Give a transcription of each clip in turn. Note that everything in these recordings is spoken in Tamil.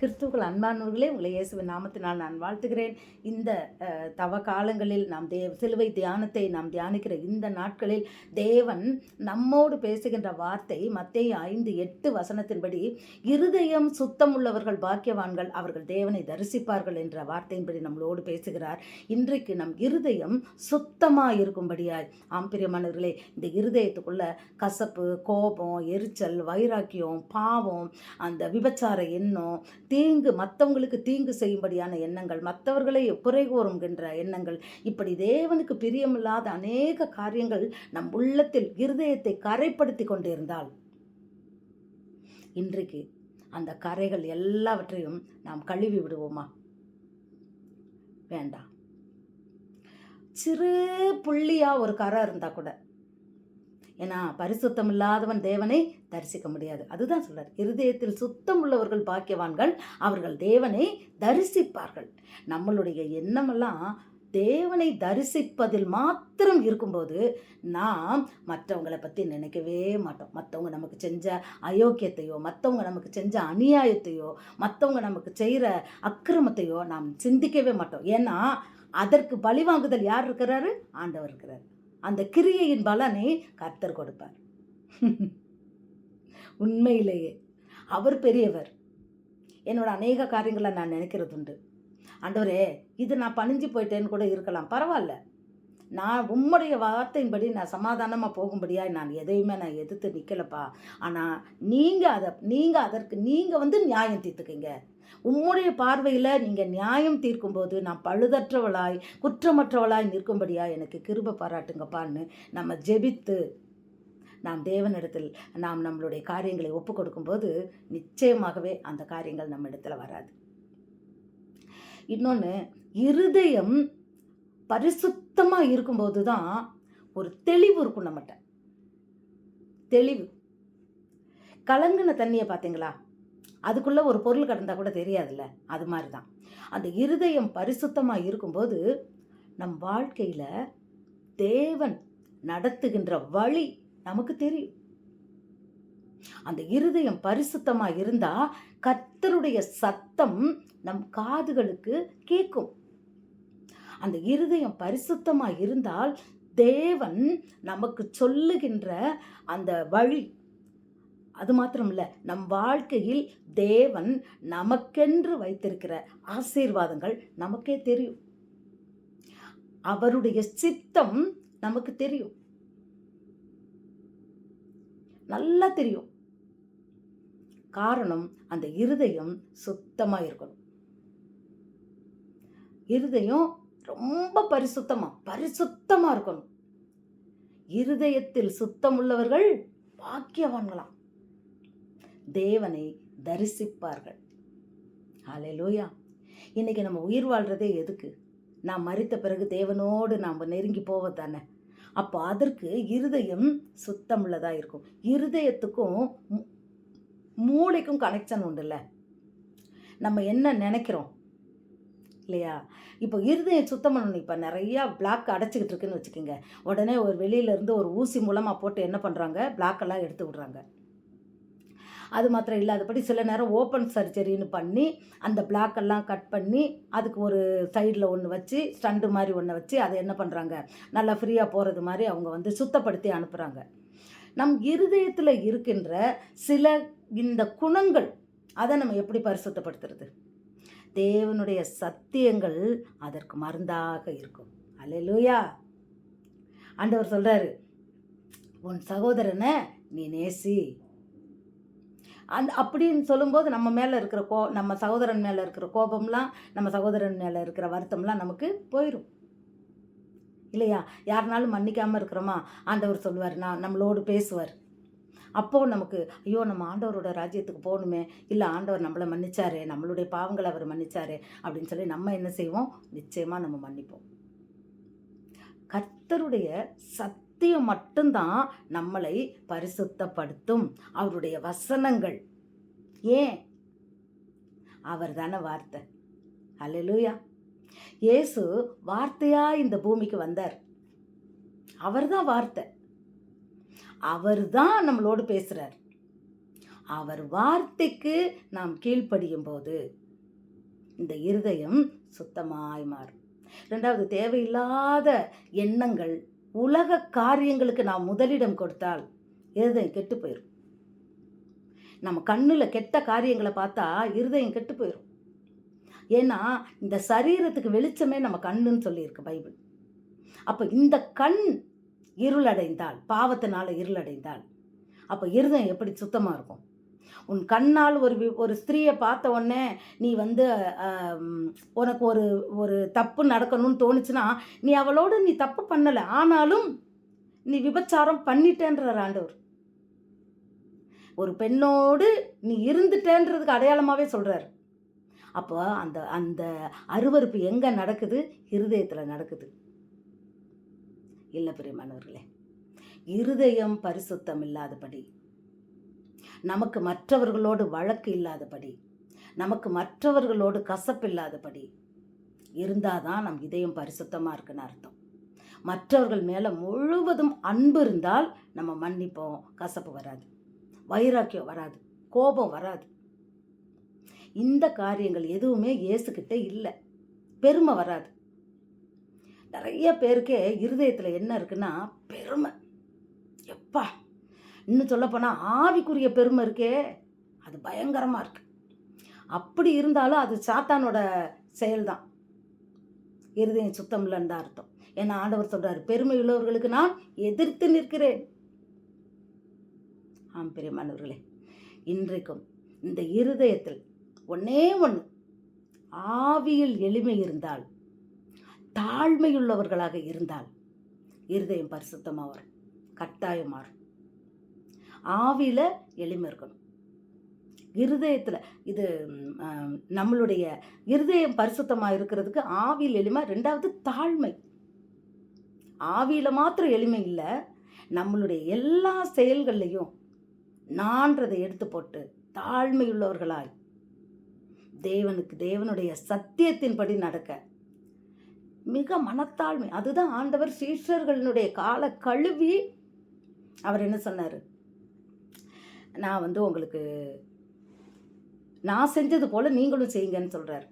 கிறிஸ்துக்கள் அன்பானவர்களே உங்களை இயேசுவின் நாமத்தினால் நான் வாழ்த்துகிறேன். இந்த தவ காலங்களில் நாம் தே சிலுவை தியானத்தை நாம் தியானிக்கிற இந்த நாட்களில் தேவன் நம்மோடு பேசுகின்ற வார்த்தை மத்திய ஐந்து எட்டு வசனத்தின்படி இருதயம் சுத்தமுள்ளவர்கள் பாக்கியவான்கள் அவர்கள் தேவனை தரிசிப்பார்கள் என்ற வார்த்தையின்படி நம்மளோடு பேசுகிறார். இன்றைக்கு நம் இருதயம் சுத்தமாக இருக்கும்படியாய் ஆம்பிரியமானவர்களே இந்த இருதயத்துக்குள்ள கசப்பு கோபம் எரிச்சல் வைராக்கியம் பாவம் அந்த விபச்சார எண்ணம் தீங்கு மற்றவங்களுக்கு தீங்கு செய்யும்படியான எண்ணங்கள் மற்றவர்களை குறை கூறுகின்ற எண்ணங்கள். இப்படி தேவனுக்கு பிரியமில்லாத அநேக காரியங்கள் நம் உள்ளத்தில் இருதயத்தை கரைப்படுத்தி கொண்டிருந்தால் இன்றைக்கு அந்த கரைகள் எல்லாவற்றையும் நாம் கழுவி விடுவோமா? வேண்டாம். சிறு புள்ளியாக ஒரு கரை இருந்தால் கூட ஏன்னா பரிசுத்தம் இல்லாதவன் தேவனை தரிசிக்க முடியாது. அதுதான் சொல்றார். இருதயத்தில் சுத்தம் உள்ளவர்கள் பாக்கியவான்கள் அவர்கள் தேவனை தரிசிப்பார்கள். நம்மளுடைய எண்ணமெல்லாம் தேவனை தரிசிப்பதில் மாத்திரம் இருக்கும்போது நாம் மற்றவங்களை பற்றி நினைக்கவே மாட்டோம். மற்றவங்க நமக்கு செஞ்ச அயோக்கியத்தையோ மற்றவங்க நமக்கு செஞ்ச அநியாயத்தையோ மற்றவங்க நமக்கு செய்கிற அக்கிரமத்தையோ நாம் சிந்திக்கவே மாட்டோம். ஏன்னா அதற்கு பழிவாங்குதல் யார் இருக்கிறாரு? ஆண்டவர் இருக்கிறார். அந்த கிரியையின் பலனை கர்த்தர் கொடுப்பார். உண்மையிலேயே அவர் பெரியவர். என்னோட அநேக காரியங்களை நான் நினைக்கிறது உண்டு ஆண்டவரே இது நான் பணிஞ்சு போயிட்டேன்னு கூட இருக்கலாம். பரவாயில்ல. நான் உம்முடைய வார்த்தையின்படி நான் சமாதானமாக போகும்படியாக நான் எதையுமே நான் எதிர்த்து நிற்கலப்பா ஆனால் நீங்கள் அதை நீங்கள் அதற்கு நீங்கள் வந்து நியாயம் தீர்த்துக்கீங்க. உம்முடைய பார்வையில் நீங்கள் நியாயம் தீர்க்கும்போது நான் பழுதற்றவளாய் குற்றமற்றவளாய் நிற்கும்படியாக எனக்கு கிருப பாராட்டுங்கப்பான்னு நம்ம ஜெபித்து நாம் தேவனிடத்தில் நாம் நம்மளுடைய காரியங்களை ஒப்பு கொடுக்கும்போது நிச்சயமாகவே அந்த காரியங்கள் நம்ம இடத்துல வராது. இன்னொன்று இருதயம் பரிசுத்தமாக இருக்கும்போது தான் ஒரு தெளிவு இருக்கும் நம்மகிட்ட. தெளிவு. கலங்கின தண்ணியை பார்த்தீங்களா அதுக்குள்ளே ஒரு பொருள் கிடந்தால் கூட தெரியாதுல்ல. அது மாதிரி தான் அந்த இருதயம் பரிசுத்தமாக இருக்கும்போது நம் வாழ்க்கையில் தேவன் நடத்துகின்ற வழி நமக்கு தெரியும். அந்த இருதயம் பரிசுத்தமாக இருந்தால் கத்தருடைய சத்தம் நம் காதுகளுக்கு கேட்கும். அந்த இருதயம் பரிசுத்தமாக இருந்தால் தேவன் நமக்கு சொல்லுகின்ற அந்த வழி அது மாத்திரம் இல்லை நம் வாழ்க்கையில் தேவன் நமக்கென்று வைத்திருக்கிற ஆசீர்வாதங்கள் நமக்கே தெரியும். அவருடைய சித்தம் நமக்கு தெரியும். நல்லா தெரியும். காரணம் அந்த இருதயம் சுத்தமாக இருக்கணும். இருதயம் ரொம்ப பரிசுத்தமாக பரிசுத்தமாக இருக்கணும். இருதயத்தில் சுத்தம் உள்ளவர்கள் பாக்கியவான்களாம். தேவனை தரிசிப்பார்கள். ஹalleluya. இன்னைக்கு நம்ம உயிர் வாழ்றதே எதுக்கு? நாம் மறித்த பிறகு தேவனோடு நாம் நெருங்கி போவதானே அப்போ அதற்கு இருதயம் சுத்தமுள்ளதாக இருக்கும். இருதயத்துக்கும் மூளைக்கும் கனெக்ஷன் உண்டுல்ல. நம்ம என்ன நினைக்கிறோம்? இல்லையா? இப்போ இருதயம் சுத்தம் பண்ணணும். இப்போ நிறையா பிளாக் அடைச்சிக்கிட்டு இருக்குன்னு வச்சுக்கோங்க. உடனே ஒரு வெளியிலேருந்து ஒரு ஊசி மூலமாக போட்டு என்ன பண்ணுறாங்க பிளாக்கெல்லாம் எடுத்து விட்றாங்க. அது மாத்திரம் இல்லாதபடி சில நேரம் ஓப்பன் சர்ஜரின்னு பண்ணி அந்த பிளாக்கெல்லாம் கட் பண்ணி அதுக்கு ஒரு சைடில் ஒன்று வச்சு ஸ்டண்டு மாதிரி ஒன்று வச்சு அதை என்ன பண்ணுறாங்க நல்லா ஃப்ரீயாக போகிறது மாதிரி அவங்க வந்து சுத்தப்படுத்தி அனுப்புகிறாங்க நம் இருதயத்தில் இருக்கின்ற சில இந்த குணங்கள் அதை நம்ம எப்படி பரிசுத்தப்படுத்துறது? தேவனுடைய சத்தியங்கள் அதற்கு மருந்தாக இருக்கும். அல்லையா ஆண்டவர் சொல்கிறாரு உன் சகோதரனை நீ நேசி. அந்த அப்படின்னு சொல்லும்போது நம்ம மேலே இருக்கிற கோ நம்ம சகோதரன் மேலே இருக்கிற கோபம்லாம் நம்ம சகோதரன் மேலே இருக்கிற வருத்தம்லாம் நமக்கு போயிடும் இல்லையா? யாருனாலும் மன்னிக்காமல் இருக்கிறோமா? ஆண்டவர் சொல்லுவார் நான் நம்மளோடு பேசுவார். அப்போது நமக்கு ஐயோ நம்ம ஆண்டவரோட ராஜ்யத்துக்கு போகணுமே. இல்லை ஆண்டவர் நம்மளை மன்னிச்சாரு. நம்மளுடைய பாவங்களை அவர் மன்னிச்சாரு. அப்படின்னு சொல்லி நம்ம என்ன செய்வோம்? நிச்சயமாக நம்ம மன்னிப்போம். கர்த்தருடைய சத் சத்தியம் மட்டும்தான் நம்மளை பரிசுத்தப்படுத்தும். அவருடைய வசனங்கள். ஏன்? அவர் தானே வார்த்தை. அல்லேலூயா இயேசு வார்த்தையா இந்த பூமிக்கு வந்தார்? அவர் தான் வார்த்தை. அவர் தான் நம்மளோடு பேசுகிறார் அவர் வார்த்தைக்கு நாம் கீழ்ப்படியும் போது இந்த இருதயம் சுத்தமாய் மாறும். ரெண்டாவது தேவையில்லாத எண்ணங்கள் உலக காரியங்களுக்கு நாம் முதலிடம் கொடுத்தால் இருதயம் கெட்டு போயிடும் நம்ம கண்ணில் கெட்ட காரியங்களை பார்த்தா இருதயம் கெட்டு போயிடும் ஏன்னா இந்த சரீரத்துக்கு வெளிச்சமே நம்ம கண்ணுன்னு சொல்லியிருக்கு பைபிள். அப்போ இந்த கண் இருளடைந்தால் பாவத்தினால இருளடைந்தால் அப்போ இருதயம் எப்படி சுத்தமாக இருக்கும்? உன் கண்ணால் ஒரு வி- ஒரு ஸ்திரீயை பார்த்த உடனே நீ வந்து உனக்கு ஒரு ஒரு தப்பு நடக்கணும்னு தோணுச்சுன்னா நீ அவளோட நீ தப்பு பண்ணலை. ஆனாலும் நீ விபச்சாரம் பண்ணிட்டேன்றார் ஆண்டவர். ஒரு பெண்ணோடு நீ இருந்துட்டேன்றதுக்கு அடையாளமாகவே சொல்கிறார் அப்போ அந்த அந்த அருவருப்பு எங்கே நடக்குது? இருதயத்தில் நடக்குது. இல்லை பிரியமானவர்களே இருதயம் பரிசுத்தம் இல்லாதபடி நமக்கு மற்றவர்களோடு வழக்கு இல்லாதபடி நமக்கு மற்றவர்களோடு கசப்பில்லாதபடி இருந்தால் தான் நம் இதயம் பரிசுத்தமாக இருக்குன்னு அர்த்தம். மற்றவர்கள் மேலே முழுவதும் அன்பு இருந்தால் நம்ம மன்னிப்போம் கசப்பு வராது வைராக்கியம் வராது கோபம் வராது. இந்த காரியங்கள் எதுவுமே இயேசுக்கிட்ட இல்லை பெருமை வராது. நிறைய பேருக்கே இருதயத்தில் என்ன இருக்குன்னா பெருமை. எப்பா இன்னும் சொல்லப்போனால் ஆவிக்குரிய பெருமை இருக்கே. அது பயங்கரமாக இருக்கு. அப்படி இருந்தாலும் அது சாத்தானோட செயல்தான். இருதயம் சுத்தம் இல்லைன்னு தான் அர்த்தம். ஏன்னா ஆண்டவர் சொல்கிறார் பெருமை உள்ளவர்களுக்கு நான் எதிர்த்து நிற்கிறேன். ஆம் பெரியமானவர்களே இன்றைக்கும் இந்த இருதயத்தில் ஒன்னே ஒன்று ஆவியில் எளிமை இருந்தால் தாழ்மையுள்ளவர்களாக இருந்தால் இருதயம் பரிசுத்தமாக வரும் கட்டாயம் மாறும் ஆவியில் எளிமை இருக்கணும். இருதயத்தில் இது நம்மளுடைய இருதயம் பரிசுத்தமாக இருக்கிறதுக்கு ஆவியில் எளிமை ரெண்டாவது தாழ்மை. ஆவியில் மாத்திரம் எளிமை இல்லை நம்மளுடைய எல்லா செயல்கள்லையும் நான்றதை எடுத்து போட்டு தாழ்மையுள்ளவர்களாய் தேவனுக்கு தேவனுடைய சத்தியத்தின்படி நடக்க. மிக மனத்தாழ்மை. அதுதான் ஆண்டவர் சீஷர்களினுடைய காலை கழுவி அவர் என்ன சொன்னார்? நான் வந்து உங்களுக்கு நான் செஞ்சது போல் நீங்களும் செய்யுங்கன்னு சொல்கிறார்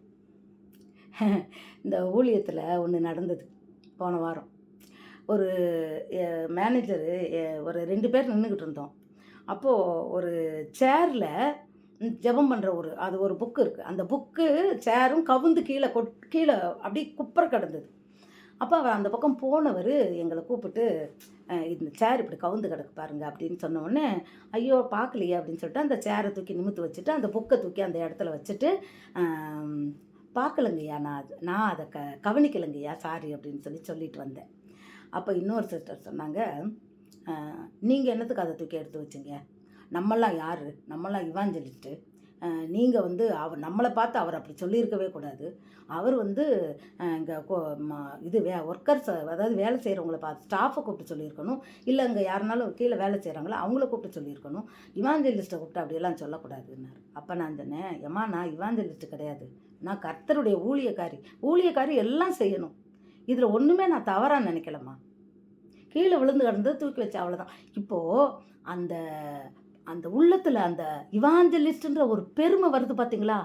இந்த ஊழியத்தில் ஒன்று நடந்தது போன வாரம். ஒரு மேனேஜரு ஒரு ரெண்டு பேர் நின்றுக்கிட்டு இருந்தோம். அப்போது ஒரு சேரில் ஜெபம் பண்ணுற ஒரு அது ஒரு புக்கு இருக்குது அந்த புக்கு சேரும் கவுந்து கீழே கொட் கீழே அப்படியே குப்புற கிடந்தது. அப்போ அவர் அந்த பக்கம் போனவர் எங்களை கூப்பிட்டு இந்த சேர் இப்படி கவுந்து கிடக்கு பாருங்க அப்படின்னு சொன்னோடனே ஐயோ பார்க்கலையே அப்படின்னு சொல்லிட்டு அந்த சேரை தூக்கி நிமித்து வச்சுட்டு அந்த புக்கை தூக்கி அந்த இடத்துல வச்சுட்டு பார்க்கலங்கய்யா நான் அது நான் அதை க கவனிக்கலங்கய்யா சாரி அப்படின்னு சொல்லி சொல்லிட்டு வந்தேன். அப்போ இன்னொரு சிஸ்டர் சொன்னாங்க நீங்கள் என்னத்துக்கு அதை தூக்கி எடுத்து வச்சீங்க? நம்மெல்லாம் யார்? நம்மெல்லாம் இவாஞ்சலிஸ்ட்டு நீங்கள் வந்து அவர் நம்மளை பார்த்து அவர் அப்படி சொல்லியிருக்கவே கூடாது. அவர் வந்து இங்கே இது வே ஒர்க்கர்ஸ் அதாவது வேலை செய்கிறவங்கள பார்த்து ஸ்டாஃபை கூப்பிட்டு சொல்லியிருக்கணும். இல்லை அங்கே யாருனாலும் கீழே வேலை செய்கிறாங்களோ அவங்கள கூப்பிட்டு சொல்லியிருக்கணும். இவாஞ்சலிஸ்ட்டை கூப்பிட்டு அப்படியெல்லாம் சொல்லக்கூடாதுன்னாரு. அப்போ நான் சொன்னேன் ஏமா நான் இவாஞ்சலிஸ்ட் கிடையாது. நான் கர்த்தருடைய ஊழியக்காரி. ஊழியக்காரி எல்லாம் செய்யணும். இதில் ஒன்றுமே நான் தவறாக நினைக்கலம்மா. கீழே விழுந்து கிடந்து தூக்கி வச்ச அவ்வளோதான் இப்போது அந்த அந்த உள்ளத்தில் அந்த இவாஞ்சலிஸ்ட்ன்ற ஒரு பெருமை வருது பார்த்தீங்களா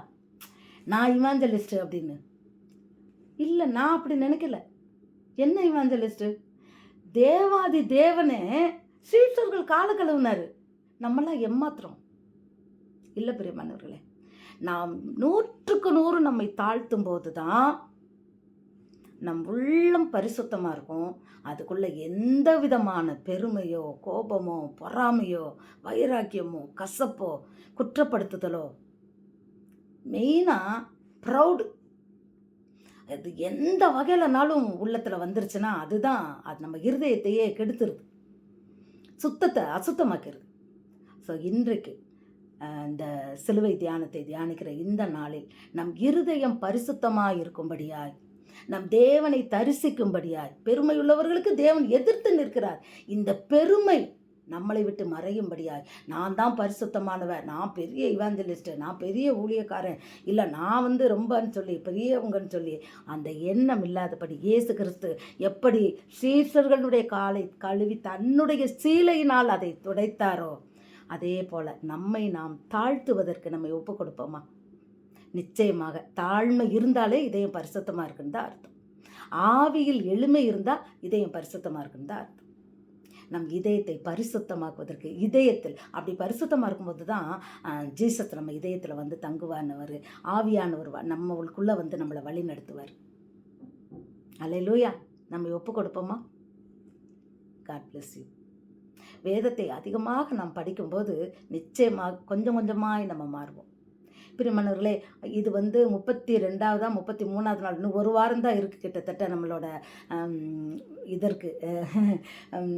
நான் இவாஞ்சலிஸ்ட் அப்படின்னு. இல்லை நான் அப்படி நினைக்கல. என்ன இவாஞ்சலிஸ்ட்டு தேவாதி தேவனே சீஷர்கள் கால கழுவுனாரு. நம்மளாம் எம்மாத்திரம் இல்லை பிரியமானவர்களே நாம் நூற்றுக்கு நூறு நம்மை தாழ்த்தும் போது தான் நம் உள்ளம் பரிசுத்தமாக இருக்கும். அதுக்குள்ளே எந்த விதமான பெருமையோ கோபமோ பொறாமையோ வைராக்கியமோ கசப்போ குற்றப்படுத்துதலோ மெயினாக ப்ரௌடு. அது எந்த வகையிலனாலும் உள்ளத்தில் வந்துருச்சுன்னா அதுதான் அது நம்ம இருதயத்தையே கெடுத்துருது. சுத்தத்தை அசுத்தமாக்கிறது ஸோ இன்றைக்கு இந்த சிலுவை தியானத்தை தியானிக்கிற இந்த நாளில் நம் இருதயம் பரிசுத்தமாக இருக்கும்படியாய் நம் தேவனை தரிசிக்கும்படியாய் பெருமையுள்ளவர்களுக்கு தேவன் எதிர்த்து நிற்கிறார். இந்த பெருமை நம்மளை விட்டு மறையும்படியாய் நான் தான் பரிசுத்தமானவன் நான் பெரிய இவாஞ்சலிஸ்ட்டு நான் பெரிய ஊழியக்காரன் இல்லை நான் வந்து ரொம்பன்னு சொல்லி பெரியவங்கன்னு சொல்லி அந்த எண்ணம் இல்லாதபடி இயேசு கிறிஸ்து எப்படி சீசர்களுடைய காலை கழுவி தன்னுடைய சீலையினால் அதை துடைத்தாரோ அதே போல் நம்மை நாம் தாழ்த்துவதற்கு நம்மை ஒப்பு கொடுப்போமா நிச்சயமாக தாழ்மை இருந்தாலே இதயம் பரிசுத்தமாக இருக்குன்னு தான் அர்த்தம். ஆவியில் எளிமை இருந்தால் இதயம் பரிசுத்தமாக இருக்குன்னு தான் அர்த்தம். நம் இதயத்தை பரிசுத்தமாக்குவதற்கு இதயத்தில் அப்படி பரிசுத்தமாக இருக்கும்போது தான் ஆஹ், ஜீசஸ் நம்ம இதயத்தில் வந்து தங்குவானவர் ஆவியானவர் வ- நம்மளுக்குள்ளே வந்து நம்மளை வழி நடத்துவார். அலையிலூயா நம்ம ஒப்பு கொடுப்போமா? காட் பிளஸ் யூ வேதத்தை அதிகமாக நாம் படிக்கும்போது நிச்சயமாக கொஞ்சம் கொஞ்சமாக நம்ம மாறுவோம். பிரிமணவர்களே இது வந்து முப்பத்தி ரெண்டாவதா முப்பத்தி மூணாவது நாள். இன்னும் ஒரு வாரம் தான் இருக்குது கிட்டத்தட்ட நம்மளோட இதற்கு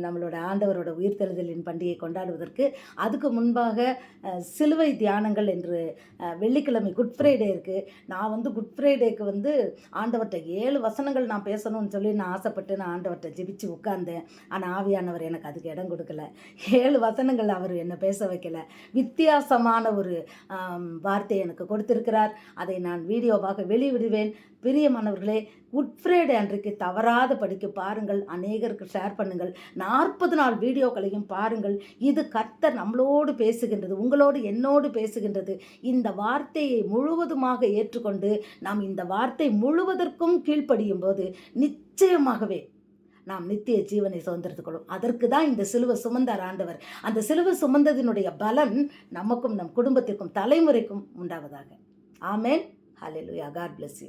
நம்மளோட ஆண்டவரோட உயிர்த்தெழுதலின் பண்டிகை கொண்டாடுவதற்கு. அதுக்கு முன்பாக சிலுவை தியானங்கள் என்று வெள்ளிக்கிழமை குட் ஃப்ரைடே இருக்குது நான் வந்து குட் ஃப்ரைடேக்கு வந்து ஆண்டவர்கிட்ட ஏழு வசனங்கள் நான் பேசணும்னு சொல்லி நான் ஆசைப்பட்டு நான் ஆண்டவர்கிட்ட ஜெபிச்சு உட்கார்ந்தேன். ஆனால் ஆவியானவர் எனக்கு அதுக்கு இடம் கொடுக்கல. ஏழு வசனங்கள் அவர் என்னை பேச வைக்கல. வித்தியாசமான ஒரு வார்த்தையை எனக்கு கொடுத்திருக்கிறார். அதை நான் வீடியோவாக வெளிவிடுவேன் பிரியமானவர்களே குட் ஃப்ரைடே அன்றைக்கு தவறாத படிக்க பாருங்கள். அநேகருக்கு ஷேர் பண்ணுங்கள். நாற்பது நாள் வீடியோக்களையும் பாருங்கள். இது கர்த்தர் நம்மளோடு பேசுகின்றது உங்களோடு என்னோடு பேசுகின்றது. இந்த வார்த்தையை முழுவதுமாக ஏற்றுக்கொண்டு நாம் இந்த வார்த்தை முழுவதற்கும் கீழ்ப்படியும் போது நிச்சயமாகவே நாம் நித்திய ஜீவனை சுதந்திரத்துக்கொள்ளும் அதற்கு தான் இந்த சிலுவை சுமந்தார் ஆண்டவர். அந்த சிலுவை சுமந்ததினுடைய பலன் நமக்கும் நம் குடும்பத்திற்கும் தலைமுறைக்கும் உண்டாவதாக. ஆமேன். ஹalleluya காட் பிளஸ் யூ